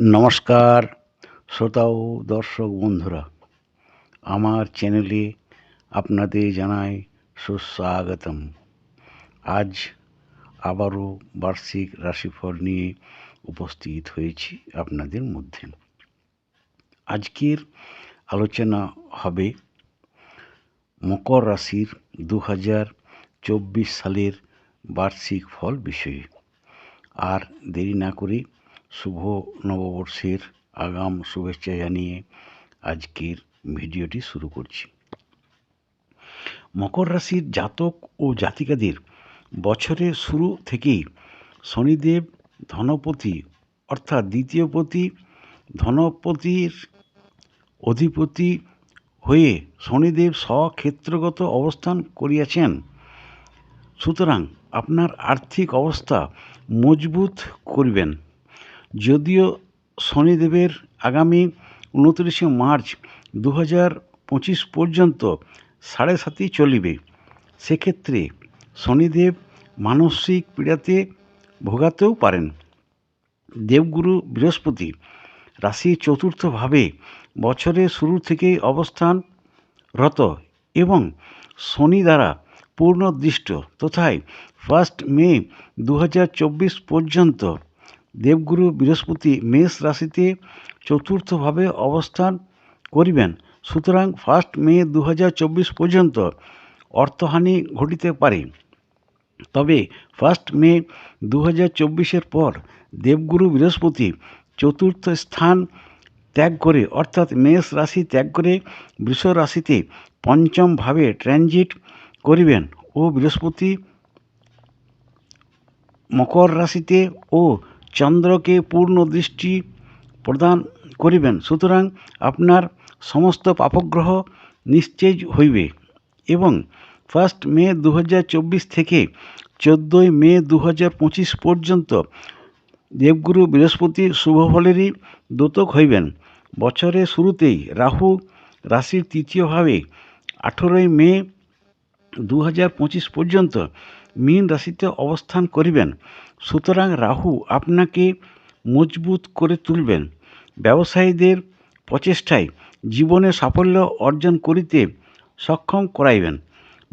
নমস্কার, শ্রোতা ও দর্শক বন্ধুরা। আমার চ্যানেলে আপনাদের জানাই সুস্বাগতম। আজ আবারও বার্ষিক রাশিফল নিয়ে উপস্থিত হয়েছি আপনাদের মধ্যে। আজকের আলোচনা হবে মকর রাশির দু হাজার চব্বিশ সালের বার্ষিক ফল বিষয়ে। আর দেরি না করে শুভ নববর্ষের আগাম শুভেচ্ছা জানিয়ে আজকের ভিডিওটি শুরু করছি। মকর রাশির জাতক ও জাতিকাদের বছরের শুরু থেকেই শনিদেব ধনপতি অর্থাৎ দ্বিতীয়পতি ধনপতির অধিপতি হয়ে শনিদেব স্বক্ষেত্রগত অবস্থান করিয়াছেন। সুতরাং আপনার আর্থিক অবস্থা মজবুত করবেন। যদিও শনিদেবের আগামী উনত্রিশে মার্চ দু হাজার পঁচিশ পর্যন্ত সাড়ে সাতই চলিবে, সেক্ষেত্রে শনিদেব মানসিক পীড়াতে ভোগাতেও পারেন। দেবগুরু বৃহস্পতি রাশির চতুর্থভাবে বছরের শুরু থেকেই অবস্থানরত এবং শনি দ্বারা পূর্ণদৃষ্ট, তথায় ফার্স্ট মে দু হাজার চব্বিশ পর্যন্ত দেবগুরু বৃহস্পতি মেষ রাশিতে চতুর্থভাবে অবস্থান করিবেন। সুতরাং ফার্স্ট মে দু হাজার চব্বিশ পর্যন্ত অর্থহানি ঘটিতে পারে। তবে ফার্স্ট মে দু হাজার পর দেবগুরু বৃহস্পতি চতুর্থ স্থান ত্যাগ করে, অর্থাৎ মেষ রাশি ত্যাগ করে বৃষ রাশিতে পঞ্চমভাবে ট্রানজিট করিবেন ও বৃহস্পতি মকর রাশিতে ও চন্দ্রকে পূর্ণ দৃষ্টি প্রদান করিবেন। সুতরাং আপনার সমস্ত পাপগ্রহ নিশ্চেজ হইবে এবং ফার্স্ট মে দু হাজার চব্বিশ থেকে চোদ্দোই মে দু হাজার পঁচিশ পর্যন্ত দেবগুরু বৃহস্পতি শুভফলেরই দোতক হইবেন। বছরের শুরুতেই রাহু রাশির তৃতীয়ভাবে আঠেরোই মে দু হাজার পঁচিশ পর্যন্ত মীন রাশিতে অবস্থান করিবেন। সুতরাং রাহু আপনাকে মজবুত করে তুলবেন। ব্যবসায়ীদের প্রচেষ্টায় জীবনে সাফল্য অর্জন করিতে সক্ষম করাইবেন।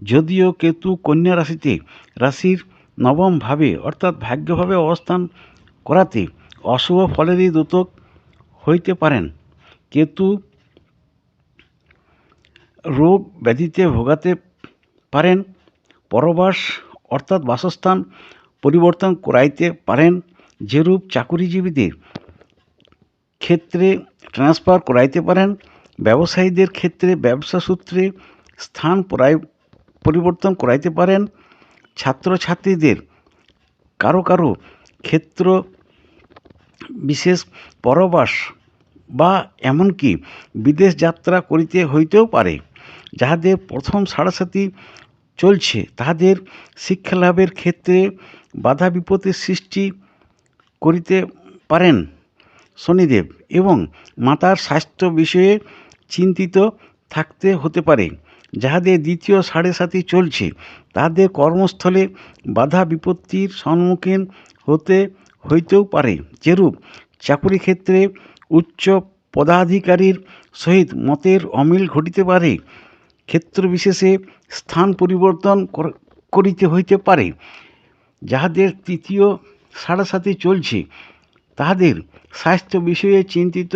যদিও কেতু কন্যা রাশিতে রাশির নবমভাবে অর্থাৎ ভাগ্যভাবে অবস্থান করাতে অশুভ ফলেরই দোতক হইতে পারেন। কেতু রোগ ব্যাধিতে ভোগাতে পারেন। পরবাস অর্থাৎ বাসস্থান পরিবর্তন করাইতে পারেন, যেরূপ চাকুরিজীবীদের ক্ষেত্রে ট্রান্সফার করাইতে পারেন, ব্যবসায়ীদের ক্ষেত্রে ব্যবসা সূত্রে স্থান পরিবর্তন করাইতে পারেন, ছাত্রছাত্রীদের কারও কারও ক্ষেত্র বিশেষ পরবাস বা এমনকি বিদেশ যাত্রা করিতে হইতেও পারে, যাহাদের প্রথম সাড়াসাতি চলছে, তাহাদের শিক্ষালাভের ক্ষেত্রে বাধা বিপত্তির সৃষ্টি করিতে পারেন শনিদেব এবং মাতার স্বাস্থ্য বিষয়ে চিন্তিত থাকতে হতে পারে। যাহাদের দ্বিতীয় সাড়ে সাতি চলছে তাদের কর্মস্থলে বাধা বিপত্তির সম্মুখীন হতে হইতেও পারে। যেরূপ চাকুরি ক্ষেত্রে উচ্চ পদাধিকারীর সহিত মতের অমিল ঘটিতে পারে ক্ষেত্র বিশেষে স্থান পরিবর্তন করিতে হইতে পারে। যাহাদের তৃতীয় সাড়ে সাথে চলছে, তাহাদের স্বাস্থ্য বিষয়ে চিন্তিত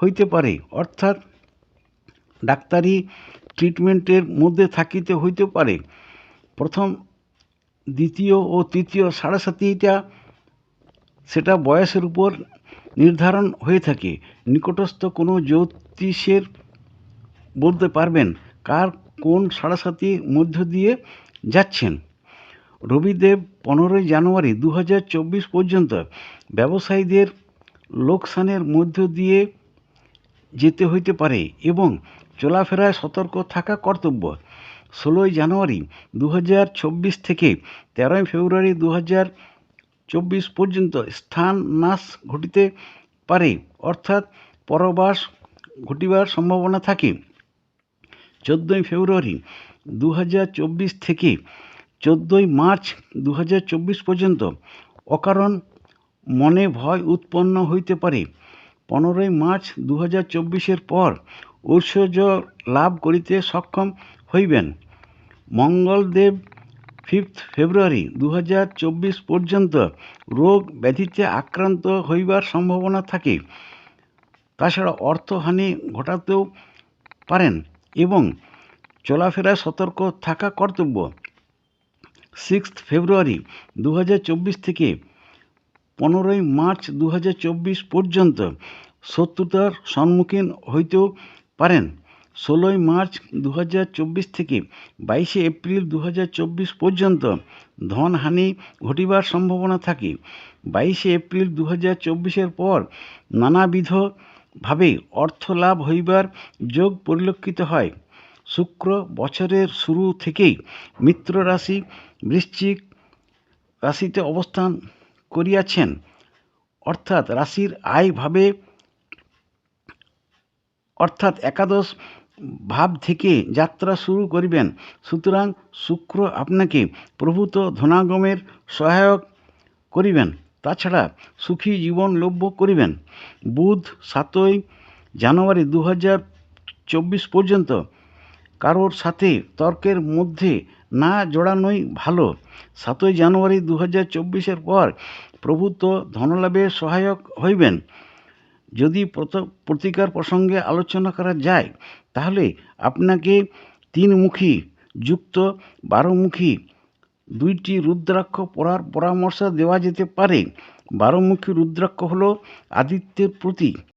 হইতে পারে। অর্থাৎ ডাক্তারি ট্রিটমেন্টের মধ্যে থাকিতে হইতে পারে। প্রথম, দ্বিতীয় ও তৃতীয় সাড়ে সাতিটা সেটা বয়সের উপর নির্ধারণ হয়ে থাকে। নিকটস্থ কোনো জ্যোতিষের বলতে পারবেন কার কোন সাড়াসাতির মধ্য দিয়ে যাচ্ছেন? রবিদেব পনেরোই জানুয়ারি দু হাজার চব্বিশ পর্যন্ত ব্যবসায়ীদের লোকসানের মধ্য দিয়ে যেতে হইতে পারে এবং চলাফেরায় সতর্ক থাকা কর্তব্য। ষোলোই জানুয়ারি দু হাজার চব্বিশ থেকে তেরোই ফেব্রুয়ারি দু চব্বিশ পর্যন্ত স্থান নাশ ঘটিতে পারে, অর্থাৎ পরবাস ঘটিবার সম্ভাবনা থাকে। চোদ্দোই ফেব্রুয়ারি দু হাজার চব্বিশ থেকে চোদ্দোই মার্চ দু হাজার চব্বিশ পর্যন্ত অকারণ মনে ভয় উৎপন্ন হইতে পারে। পনেরোই মার্চ দু হাজার চব্বিশের পর ঐশ্বর্য লাভ করিতে সক্ষম হইবেন। মঙ্গলদেব ফিফথ ফেব্রুয়ারি দু হাজার চব্বিশ পর্যন্ত রোগ ব্যাধিতে আক্রান্ত হইবার সম্ভাবনা থাকে। তাছাড়া অর্থহানি ঘটাতেও পারেন। এবং চলাফেরায় সতর্ক থাকা কর্তব্য। সিক্সথ ফেব্রুয়ারি দু হাজার চব্বিশ থেকে পনেরোই মার্চ দু হাজার চব্বিশ পর্যন্ত শত্রুতার সম্মুখীন হইতেও পারেন। ষোলোই মার্চ দু হাজার চব্বিশ থেকে বাইশে এপ্রিল দু হাজার চব্বিশ পর্যন্ত ধনহানি ঘটিবার সম্ভাবনা থাকে। বাইশে এপ্রিল দু হাজার পর নানাবিধভাবে অর্থ লাভ হইবার যোগ পরিলক্ষিত হয়। শুক্র বছরের শুরু থেকেই মিত্র রাশি বৃশ্চিক রাশিতে অবস্থান করিয়াছেন। অর্থাৎ রাশির আয়ভাবে অর্থাৎ একাদশ ভাব থেকে যাত্রা শুরু করিবেন। সুতরাং শুক্র আপনাকে প্রভূত ধনাগমের সহায়ক করিবেন। তাছাড়া সুখী জীবন লভ্য করিবেন। বুধ সাতই জানুয়ারি দু হাজার চব্বিশ পর্যন্ত কারোর সাথে তর্কের মধ্যে না জড়ানোই ভালো। সাতই জানুয়ারি দু হাজার চব্বিশের পর প্রভূত ধনলাভে সহায়ক হইবেন। যদি প্রত- প্রতিকার প্রসঙ্গে আলোচনা করা যায়, তাহলে আপনাকে তিনমুখী, যুক্ত বারোমুখী দুইটি রুদ্রাক্ষ পরার পরামর্শ দেওয়া যেতে পারে। বারোমুখী রুদ্রাক্ষ হল আদিত্যের প্রতীক।